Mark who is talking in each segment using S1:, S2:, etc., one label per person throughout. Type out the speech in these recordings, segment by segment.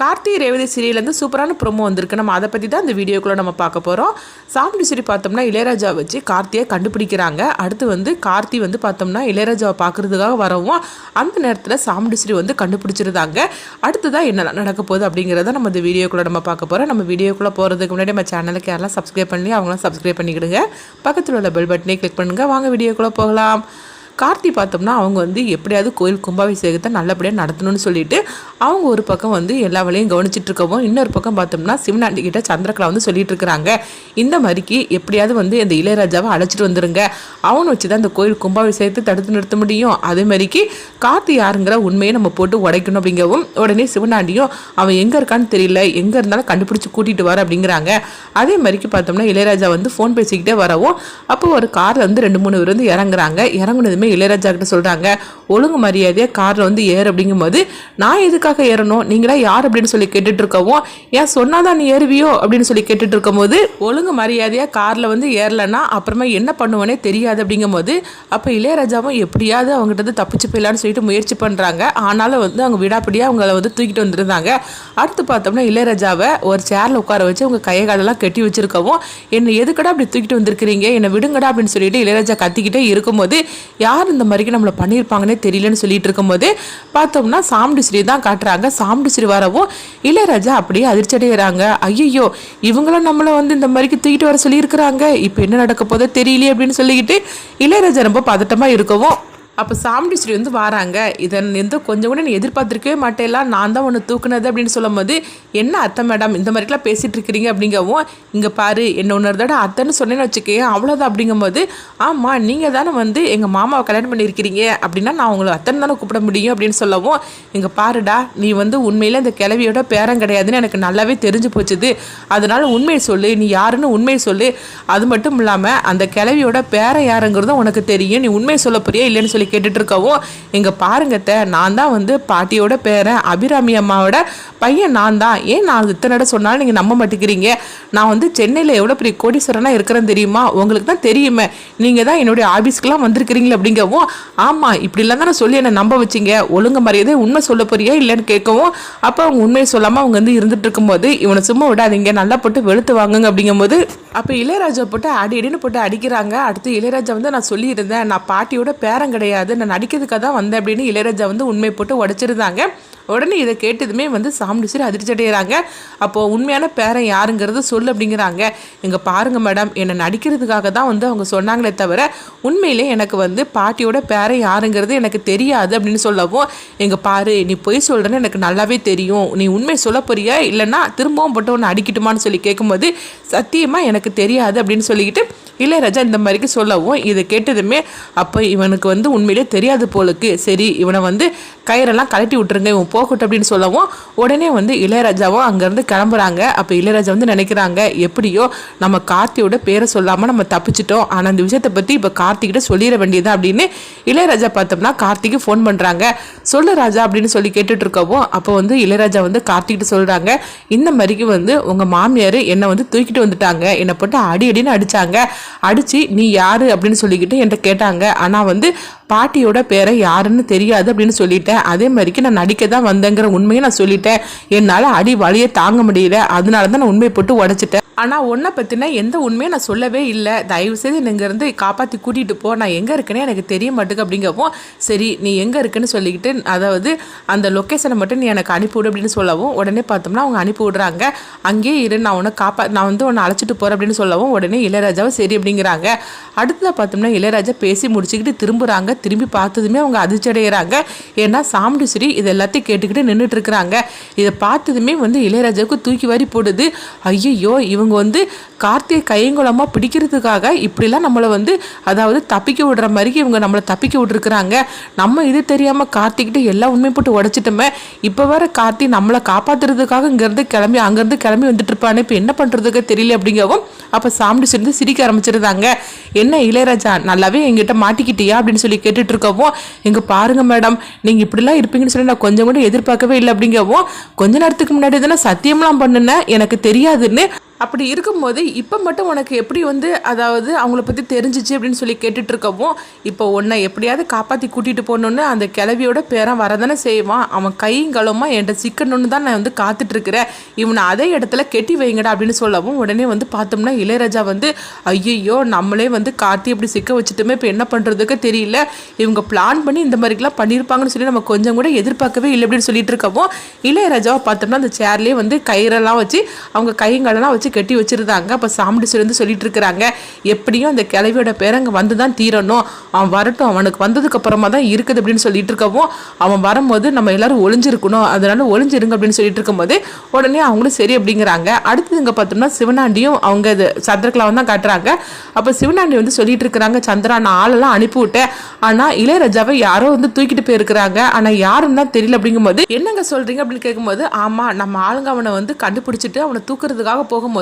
S1: கார்த்தி ரேவதி சீரியல்லேருந்து சூப்பரான ப்ரோமோ வந்திருக்கு. நம்ம அதை பற்றி தான் இந்த வீடியோக்குள்ளே நம்ம பார்க்க போகிறோம் சாமி சரி பார்த்தோம்னா இளையராஜா வச்சு கார்த்தியை கண்டுபிடிக்கிறாங்க. அடுத்து வந்து கார்த்தி வந்து பார்த்தோம்னா இளையராஜாவை பார்க்குறதுக்காக வரவும் அந்த நேரத்தில் சாமுண்டிஸ்ரீ வந்து கண்டுபிடிச்சிருந்தாங்க. அடுத்ததான் என்ன நடக்க போகுது அப்படிங்கிறத நம்ம இந்த வீடியோக்குள்ளே நம்ம பார்க்க போகிறோம் நம்ம வீடியோக்குள்ளே போகிறதுக்கு முன்னாடி நம்ம சேனலுக்கு யாரெல்லாம் சப்ஸ்கிரைப் பண்ணி அவங்களாம் சப்ஸ்கிரைப் பண்ணிக்கிடுங்க. பக்கத்தில் உள்ள பெல் பட்டனே கிளிக் பண்ணுங்கள் வாங்க வீடியோக்குள்ளே போகலாம். கார்த்தி பார்த்தோம்னா அவங்க வந்து எப்படியாவது கோயில் கும்பாபிஷேகத்தை நல்லபடியாக நடத்தணும்னு சொல்லிட்டு அவங்க ஒரு பக்கம் வந்து எல்லா வேலையும் கவனிச்சிட்டு இருக்கவும் இன்னொரு பக்கம் பார்த்தோம்னா சிவனாண்டி கிட்ட சந்திரகலா வந்து சொல்லிட்டு இருக்கிறாங்க. இந்த மாதிரிக்கு எப்படியாவது வந்து இந்த இளையராஜாவை அழைச்சிட்டு வந்துருங்க. அவனை வச்சு தான் இந்த கோயில் கும்பாபிஷேகத்தை தடுத்து நிறுத்த முடியும். அதே மாதிரிக்கு கார்த்தி யாருங்கிற உண்மையை நம்ம போட்டு உடைக்கணும் அப்படிங்கவும் உடனே சிவனாண்டியும் அவன் எங்கே இருக்கான்னு தெரியல எங்கே இருந்தாலும் கண்டுபிடிச்சி கூட்டிகிட்டு வர அப்படிங்கிறாங்க. அதே மாதிரிக்கு பார்த்தோம்னா இளையராஜா வந்து ஃபோன் பேசிக்கிட்டே வரவும் அப்போ ஒரு காரில் வந்து ரெண்டு மூணு பேர் வந்து இறங்குறாங்க. இறங்குனதுமே இளையராஜா கிட்ட சொல்கிறாங்க ஒழுங்கு மரியாதையாக காரில் வந்து ஏறு அப்படிங்கும்போது நான் எதுக்காக ஏறணும்? நீங்களா யார் அப்படின்னு சொல்லி கேட்டுட்டு இருக்கவும் ஏன் சொன்னாதான் நீ ஏறுவியோ? அப்படின்னு சொல்லி கேட்டுட்டு இருக்கும்போது ஒழுங்கு மரியாதையாக காரில் வந்து ஏறலைன்னா அப்புறமா என்ன பண்ணுவேனே தெரியாது அப்படிங்கும்போது அப்போ இளையராஜாவும் எப்படியாவது அவங்ககிட்ட இருந்து தப்பிச்சு போயிடலான்னு சொல்லிட்டு முயற்சி பண்ணுறாங்க ஆனாலும் வந்து அவங்க விடாப்படியாக அவங்கள வந்து தூக்கிட்டு வந்திருந்தாங்க. அடுத்து பார்த்தோம்னா இளையராஜாவை ஒரு சேரில் உட்கார வச்சு அவங்க கையை காலெல்லாம் கட்டி வச்சிருக்கவும் என்னை எதுக்கடா அப்படி தூக்கிட்டு வந்திருக்கிறீங்க? என்னை விடுங்கடா அப்படின்னு சொல்லிட்டு இளையராஜா கத்திக்கிட்டே இருக்கும்போது யார் யார் இந்த மாதிரிக்கு நம்மளை பண்ணியிருப்பாங்கன்னே தெரியலன்னு சொல்லிட்டு இருக்கும்போது பார்த்தோம்னா சாமுண்டு ஸ்ரீ தான் காட்டுறாங்க. சாமுண்டு ஸ்ரீ வரவும் இளையராஜா அப்படியே அதிர்ச்சி அடைகிறாங்க ஐயோ இவங்களும் நம்மளை வந்து இந்த மாதிரிக்கு தூக்கிட்டு வர சொல்லியிருக்கிறாங்க. இப்போ என்ன நடக்க போதோ தெரியலையே அப்படின்னு சொல்லிக்கிட்டு இளையராஜா ரொம்ப பதட்டமாக இருக்கவும் அப்போ சாமுண்டீஸ்வரி வந்து வராங்க. இதை எந்த கொஞ்சம் கூட நீ எதிர்பார்த்துருக்கவே மாட்டேலாம் நான் தான் ஒன்று தூக்குனது அப்படின்னு சொல்லும்போது என்ன அத்தை மேடம் இந்த மாதிரிலாம் பேசிகிட்டு இருக்கிறீங்க அப்படிங்கவும் இங்கே பாரு என்ன ஒன்று தடவை அத்தைன்னு சொன்னேன்னு வச்சுக்கேன் அவ்வளோதான் அப்படிங்கும்போது ஆமாம் நீங்கள் தானே வந்து எங்கள் மாமாவை கல்யாணம் பண்ணியிருக்கிறீங்க. அப்படின்னா நான் உங்களை அத்தனை தானே கூப்பிட முடியும்? அப்படின்னு சொல்லவும் இங்கே பாருடா நீ வந்து உண்மையில் இந்த கிளவியோட பேரம் கிடையாதுன்னு எனக்கு நல்லாவே தெரிஞ்சு போச்சுது. அதனால் உண்மையை சொல்லு நீ யாருன்னு உண்மையை சொல்லு. அது மட்டும் இல்லாமல் அந்த கிளவியோட பேரன் யாருங்கிறதும் உனக்கு தெரியும். நீ உண்மையை சொல்ல போறியா இல்லைன்னு சொல்லி கேட்டுட்டு இருக்கவும் இங்கே பாருங்கத்த நான் தான் வந்து பாட்டியோட பேரன் அபிராமி அம்மாவோட பையன் நான் தான். ஏன் நான் இத்தனை சொன்னாலும் நீங்கள் நம்ப மாட்டேங்கிறீங்க? நான் வந்து சென்னையில் எவ்வளோ பெரிய கோடீஸ்வரனாக இருக்கிறேன்னு தெரியுமா? உங்களுக்கு தான் தெரியுமே. நீங்கள் தான் என்னுடைய ஆஃபீஸ்க்குலாம் வந்திருக்கிறீங்களே அப்படிங்கவும் ஆமாம் இப்படிலாம் தானே சொல்லி என்னை நம்ப வச்சிங்க. ஒழுங்கு மரியாதை உண்மை சொல்ல போறியா இல்லைன்னு கேட்கவும் அப்போ அவங்க உண்மையை சொல்லாமல் அவங்க வந்து இருந்துட்டு இருக்கும்போது இவனை சும்மா விடாதீங்க நல்லா போட்டு வெளுத்து வாங்குங்க அப்படிங்கும்போது அப்போ இளையராஜா போட்டு அடி அடின்னு போட்டு அடிக்கிறாங்க. அடுத்து இளையராஜா வந்து நான் சொல்லியிருந்தேன் நான் பாட்டியோட பேரன் கிடையாது. நான் நடிக்கிறதுக்காக தான் வந்தேன் அப்படின்னு இளையராஜா வந்து உண்மை போட்டு உடச்சிருந்தாங்க. உடனே இதை கேட்டதுமே வந்து சாமுண்டிசர் அதிர்ச்சி அடைகிறாங்க அப்போது உண்மையான பேரன் யாருங்கிறது சொல்லு அப்படிங்கிறாங்க. இங்கே பாருங்கள் மேடம் என்னை நடிக்கிறதுக்காக தான் வந்து அவங்க சொன்னாங்களே தவிர உண்மையிலே எனக்கு வந்து பாட்டியோட பேரன் யாருங்கிறது எனக்கு தெரியாது அப்படின்னு சொல்லவும் எங்கள் பாரு நீ பொய் சொல்கிறேன்னு எனக்கு நல்லாவே தெரியும். நீ உண்மை சொல்ல போறியா? இல்லைன்னா திரும்பவும் போட்டு ஒன்று அடிக்கட்டுமான்னு சொல்லி கேட்கும்போது சத்தியமாக எனக்கு தெரியாது அப்படின்னு சொல்லிக்கிட்டு இளையராஜா இந்த மாதிரிக்கு சொல்லவும் இதை கேட்டதுமே அப்போ இவனுக்கு வந்து உண்மையிலே தெரியாது போலுக்கு. சரி இவனை வந்து கயிறெல்லாம் கழட்டி விட்டுருங்க இவன் போகட்டும் அப்படின்னு சொல்லவும் உடனே வந்து இளையராஜாவும் அங்கேருந்து கிளம்புறாங்க. அப்போ இளையராஜா வந்து நினைக்கிறாங்க எப்படியோ நம்ம கார்த்தியோட பேரை சொல்லாமல் நம்ம தப்பிச்சிட்டோம். ஆனால் அந்த விஷயத்தை பற்றி இப்போ கார்த்திகிட்ட சொல்லிட வேண்டியதா அப்படின்னு இளையராஜா பார்த்தோம்னா கார்த்திக்கு ஃபோன் பண்ணுறாங்க சொல்லு ராஜா அப்படின்னு சொல்லி கேட்டுட்டு இருக்கவும் அப்போ வந்து இளையராஜா வந்து கார்த்திகிட்ட சொல்கிறாங்க இந்த மாதிரிக்கு வந்து உங்கள் மாமியார் என்னை வந்து தூக்கிட்டு வந்துட்டாங்க. என்னை போட்டு அடி அடின்னு அடித்தாங்க அடித்து நீ யார்? அப்படின்னு சொல்லிக்கிட்டு என்கிட்ட கேட்டாங்க. ஆனால் வந்து பாட்டியோட பேரை யாருன்னு தெரியாது அப்படின்னு சொல்லிட்டேன். அதே மாதிரிக்கு நான் நடிக்க தான் வந்தேங்கிற உண்மையை நான் சொல்லிட்டேன். என்னால் அடி வழியை தாங்க முடியல. அதனால தான் நான் உண்மையை போட்டு உடச்சிட்டேன். ஆனால் உன்னை பற்றின எந்த உண்மையும் நான் சொல்லவே இல்லை. தயவு செய்து இங்கேருந்து காப்பாற்றி கூட்டிகிட்டு போ. நான் எங்கே இருக்கேனே எனக்கு தெரிய மாட்டேங்க அப்படிங்கவும் சரி நீ எங்கே இருக்குன்னு சொல்லிக்கிட்டு அதாவது அந்த லொக்கேஷனை மட்டும் நீ எனக்கு அனுப்பிவிடு அப்படின்னு சொல்லவும் உடனே பார்த்தோம்னா அவங்க அனுப்பி விடுறாங்க. அங்கேயே இரு நான் உன்னை காப்பா நான் வந்து உன்னை அழைச்சிட்டு போகிறேன் அப்படின்னு சொல்லவும் உடனே இளையராஜாவும் சரி அப்படிங்கிறாங்க. அடுத்ததாக பார்த்தோம்னா இளையராஜா பேசி முடிச்சுக்கிட்டு திரும்புகிறாங்க திரும்பி பார்த்ததுமே அவங்க அதிர்ச்சி அடைகிறாங்க ஏன்னா சாமுண்டிஸ்ரீ இது எல்லாத்தையும் கேட்டுக்கிட்டு நின்றுட்டு இருக்கிறாங்க இதை பார்த்ததுமே வந்து இளையராஜாவுக்கு தூக்கி வாரி போடுது. ஐயோ இவங்க வந்து கார்த்திகை கையங்குளமாக பிடிக்கிறதுக்காக இப்படிலாம் நம்மளை வந்து அதாவது தப்பிக்க விடுற மாதிரி இவங்க நம்மளை தப்பிக்க விட்டுருக்குறாங்க. நம்ம இது தெரியாமல் கார்த்திக்கிட்ட எல்லா உண்மை போட்டு உடச்சிட்டோமே. இப்போ வேற கார்த்தி நம்மளை காப்பாத்துறதுக்காக இங்கேருந்து கிளம்பி அங்கேருந்து கிளம்பி வந்துட்டு இருப்பானே இப்போ என்ன பண்ணுறதுக்கு தெரியல அப்படிங்கவும் அப்போ சாமிடி சேர்ந்து சிரிக்க ஆரம்பிச்சிருந்தாங்க. என்ன இளையராஜா நல்லாவே எங்கிட்ட மாட்டிக்கிட்டியா அப்படின்னு சொல்லி கேட்டுட்டு இருக்கவும் எங்க பாருங்க மேடம் நீங்கள் இப்படிலாம் இருப்பீங்கன்னு சொல்லி நான் கொஞ்சம் கூட எதிர்பார்க்கவே இல்லை அப்படிங்கவும் கொஞ்ச நேரத்துக்கு முன்னாடி தானே சத்தியம்லாம் பண்ணுனேன் எனக்கு தெரியாதுன்னு அப்படி இருக்கும்போது இப்போ மட்டும் உனக்கு எப்படி வந்து அதாவது அவங்கள பற்றி தெரிஞ்சிச்சு அப்படின்னு சொல்லி கேட்டுட்டு இருக்கவும் இப்போ உன்னை எப்படியாவது காப்பாற்றி கூட்டிகிட்டு போகணுன்னு அந்த கிளவியோட பேரன் வரதானே செய்வான். அவன் கைங்களமா என்கிட்ட சிக்கணுன்னு தான் நான் வந்து காத்துட்ருக்கிறேன். இவனை அதே இடத்துல கெட்டி வைங்கடா அப்படின்னு சொல்லவும் உடனே வந்து பார்த்தோம்னா இளையராஜா வந்து ஐயையோ நம்மளே வந்து காத்தி இப்படி சிக்க வச்சுட்டுமே இப்போ என்ன பண்ணுறதுக்கு தெரியல. இவங்க பிளான் பண்ணி இந்த மாதிரிலாம் பண்ணியிருப்பாங்கன்னு சொல்லி நம்ம கொஞ்சம் கூட எதிர்பார்க்கவே இல்லை அப்படின்னு சொல்லிட்டு இருக்கவும் இளையராஜாவை பார்த்தோம்னா அந்த சேர்லேயே வந்து கயிறெல்லாம் வச்சு அவங்க கைங்களெல்லாம் வச்சு கட்டி வச்சுருந்தாங்க. அப்போ சாமுண்டீஸ்வரி வந்து சொல்லிட்டு இருக்கிறாங்க. எப்படியும் அந்த கிளவியோட பேர் அங்கே வந்து தான் தீரணும். அவன் வரட்டும். அவனுக்கு வந்ததுக்கு அப்புறமா தான் இருக்குது அப்படின்னு சொல்லிட்டு இருக்கவும் அவன் வரும்போது நம்ம எல்லாரும் ஒளிஞ்சிருக்கணும். அதனால ஒளிஞ்சிருங்க அப்படின்னு சொல்லிட்டு இருக்கும்போது உடனே அவங்களும் சரி அப்படிங்கிறாங்க. அடுத்தது இங்கே பார்த்தோம்னா சிவனாண்டியும் அவங்க இது சந்திரகலாவும் தான் காட்டுறாங்க. அப்போ சிவனாண்டி வந்து சொல்லிட்டு இருக்கிறாங்க சந்திரா நான் ஆளெல்லாம் அனுப்பி விட்டேன். ஆனால் இளையராஜாவை யாரோ வந்து தூக்கிட்டு போயிருக்கிறாங்க. ஆனால் யாருன்னு தான் தெரியல. அப்படிங்கும்போது என்னங்க சொல்றீங்க? அப்படின்னு கேட்கும்போது ஆமாம் நம்ம ஆளுங்க அவனை வந்து கண்டுபிடிச்சிட்டு அவனை தூக்குறதுக்காக போகும்போது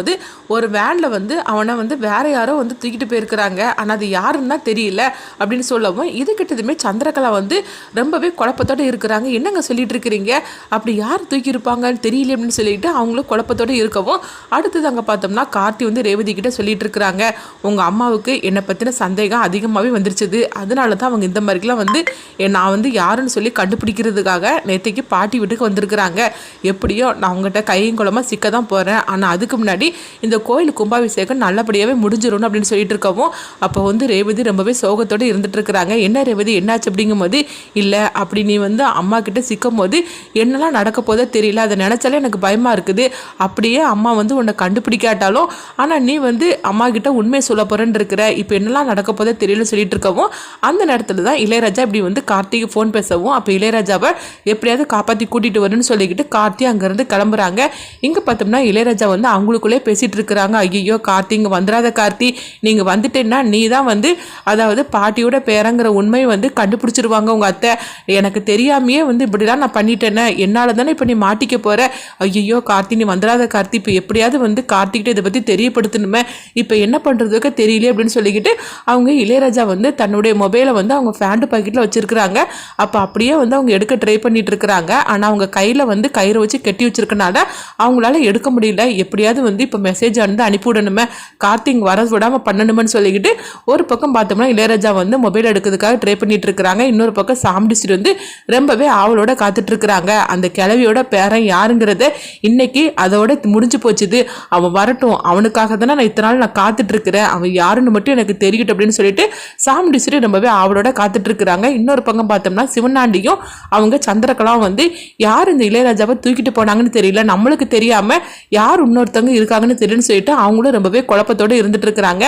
S1: ஒரு வேனில் வந்து அவனை வந்து வேற யாரோ வந்து தூக்கிட்டு போயிருக்கிறாங்க. ஆனால் அது யாருன்னு தெரியல அப்படின்னு சொல்லவும் இது கிட்டதுமே சந்திரகலா வந்து ரொம்பவே குழப்பத்தோட இருக்கிறாங்க. என்னங்க சொல்லிட்டு இருக்கிறீங்க? அப்படி யார் தூக்கியிருப்பாங்கன்னு தெரியல அப்படின்னு சொல்லிட்டு அவங்களும் குழப்பத்தோட இருக்கவும் அடுத்தது அங்கே பார்த்தோம்னா கார்த்தி வந்து ரேவதி கிட்ட சொல்லிட்டு இருக்கிறாங்க. உங்கள் அம்மாவுக்கு என்னை பற்றின சந்தேகம் அதிகமாகவே வந்துருச்சுது. அதனால தான் அவங்க இந்த மாதிரிலாம் வந்து எ- நான் வந்து யாருன்னு சொல்லி கண்டுபிடிக்கிறதுக்காக நேற்றுக்கு பாட்டி வீட்டுக்கு வந்திருக்கிறாங்க. எப்படியோ நான் உங்கள்கிட்ட கையும் குளமாக சிக்க தான் போகிறேன் ஆனால் அதுக்கு முன்னாடி இந்த கோயில் கும்பாபிஷேகம் நல்லபடியாகவே முடிஞ்சிடணும் அப்படின்னு சொல்லிட்டு இருக்கவும் அப்போ வந்து ரேவதி ரொம்பவே சோகத்தோடு இருந்துட்டு இருக்கிறாங்க என்ன ரேவதி என்னாச்சு அப்படிங்கும்போது இல்லை அப்படி நீ வந்து அம்மா கிட்ட சிக்கும் போது என்னெல்லாம் நடக்க போதோ தெரியல அதை நினச்சாலே எனக்கு பயமாக இருக்குது. அப்படியே அம்மா வந்து உன்னை கண்டுபிடிக்காட்டாலும் ஆனால் நீ வந்து அம்மா கிட்ட உண்மையை சொல்ல போகிறேன்னு இருக்கிற இப்போ என்னெல்லாம் நடக்க போதோ தெரியல சொல்லிட்டு இருக்கவும் அந்த நேரத்தில் தான் இளையராஜா இப்படி வந்து கார்த்திக்கு ஃபோன் பேசவும் அப்போ இளையராஜாவை எப்படியாவது காப்பாற்றி கூட்டிகிட்டு வரணும்னு சொல்லிக்கிட்டு கார்த்தி அங்கேருந்து கிளம்புறாங்க. இங்கே பார்த்தோம்னா இளையராஜா வந்து அவங்களுக்குள்ளே பேசிகிட்டு இருக்கிறாங்க ஐயோ கார்த்தி இங்கே வந்துடாத கார்த்தி. நீங்கள் வந்துட்டேன்னா நீ தான் வந்து அதாவது பாட்டியோட பேரங்கிற உண்மையை வந்து கண்டுபிடிச்சிருவாங்க உங்கள் அத்தை. எனக்கு தெரியாமையே வந்து இப்படிலாம் நான் பண்ணிட்டேனே. என்னால் தானே இப்போ நீ மாட்டிக்க போகிற ஐயோ கார்த்தி நீ வந்துடாத கார்த்தி. இப்போ எப்படியாவது வந்து கார்த்திக்கிட்ட இதை பற்றி தெரியப்படுத்தணுமே. இப்போ என்ன பண்ணுறதுக்கு தெரியல அப்படின்னு சொல்லிக்கிட்டு அவங்க இளையராஜா வந்து தன்னுடைய மொபைலை வந்து அவங்க ஃபேண்ட் பாக்கெட்டில் வச்சுருக்குறாங்க. அப்போ அப்படியே வந்து அவங்க எடுக்க ட்ரை பண்ணிட்டு இருக்கிறாங்க ஆனால் அவங்க கையில் வந்து கயிறை வச்சு கட்டி வச்சிருக்கனால அவங்களால எடுக்க முடியல. எப்படியாவது வந்து இப்போ மெசேஜ் வந்து அனுப்பிவிடணுமே? கார்த்திங் வர விடாமல் பண்ணணுமென்னு சொல்லிக்கிட்டு ஒரு பக்கம் பார்த்தோம்னா இளையராஜா வந்து மொபைல் எடுக்கிறதுக்காக ட்ரை பண்ணிட்டு இருக்கிறாங்க. இன்னொரு பக்கம் சாம்பிடிச்சிட்டு வந்து ரொம்பவே ஆவலோட காத்துட்டு இருக்கிறாங்க. அந்த கிளவியோட பேரன் யாருங்கிறத இன்னைக்கு அதோட முடிஞ்சு போச்சுது. அவன் வரட்டும். அவனுக்காக தானே நான் இத்தனை நாள் நான் காத்துட்டு இருக்கிறேன். அவன் யாருன்னு மட்டும் எனக்கு தெரியட்டும் அப்படின்னு சொல்லிட்டு சாம்பிடிச்சிட்டு ரொம்பவே ஆவலோட காத்துட்டு இருக்கிறாங்க. இன்னொரு பக்கம் பார்த்தோம்னா சிவனாண்டியும் அவங்க சந்திரகலாம் வந்து யார் இந்த இளையராஜாவை தூக்கிட்டு போனாங்கன்னு தெரியல. நம்மளுக்கு தெரியாம யார் இன்னொருத்தவங்க இருக்காங்கன்னு தெரியும்னு சொல்லிட்டு அவங்களும் ரொம்பவே குழப்பத்தோடு இருந்துட்டு இருக்கிறாங்க.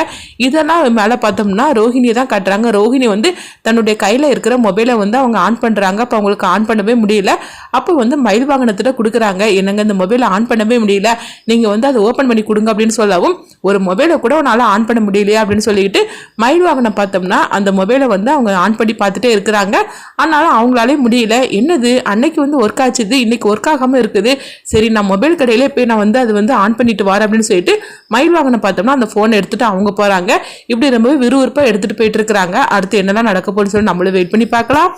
S1: இதெல்லாம் மேலே பார்த்தோம்னா ரோஹிணியை தான் காட்டுறாங்க. ரோஹிணி வந்து தன்னுடைய கையில் இருக்கிற மொபைலை வந்து அவங்க ஆன் பண்ணுறாங்க அப்போ அவங்களுக்கு ஆன் பண்ணவே முடியல. அப்போ வந்து மயில் வாகனத்திட்ட கொடுக்குறாங்க. என்னங்க இந்த மொபைலை ஆன் பண்ணவே முடியல? நீங்கள் வந்து அதை ஓப்பன் பண்ணி கொடுங்க அப்படின்னு சொல்லவும் ஒரு மொபைலை கூட உன்னால் ஆன் பண்ண முடியலையா அப்படின்னு சொல்லிட்டு மயில் வாகனம் பார்த்தோம்னா அந்த மொபைலை வந்து அவங்க ஆன் பண்ணி பார்த்துட்டே இருக்கிறாங்க. ஆனாலும் அவங்களாலே முடியல. என்னது? அன்னைக்கு வந்து ஒர்க் ஆச்சுது. இன்னைக்கு ஒர்க் ஆகாமல் இருக்குது. சரி நான் மொபைல் கடையிலே போய் நான் வந்து அது வந்து ஆன் பண்ணிட்டு வரேன் அப்படின்னு சொல்லிட்டு மயில் வாகனம் பார்த்தோம்னா அந்த ஃபோனை எடுத்துட்டு அவங்க போகிறாங்க இப்படி ரொம்பவே விறுவிறுப்பாக எடுத்துகிட்டு போயிட்டு இருக்கிறாங்க. அடுத்து என்னெல்லாம் நடக்க போகுதுன்னு சொல்லி நம்மளும் வெயிட் பண்ணி பார்க்கலாம்.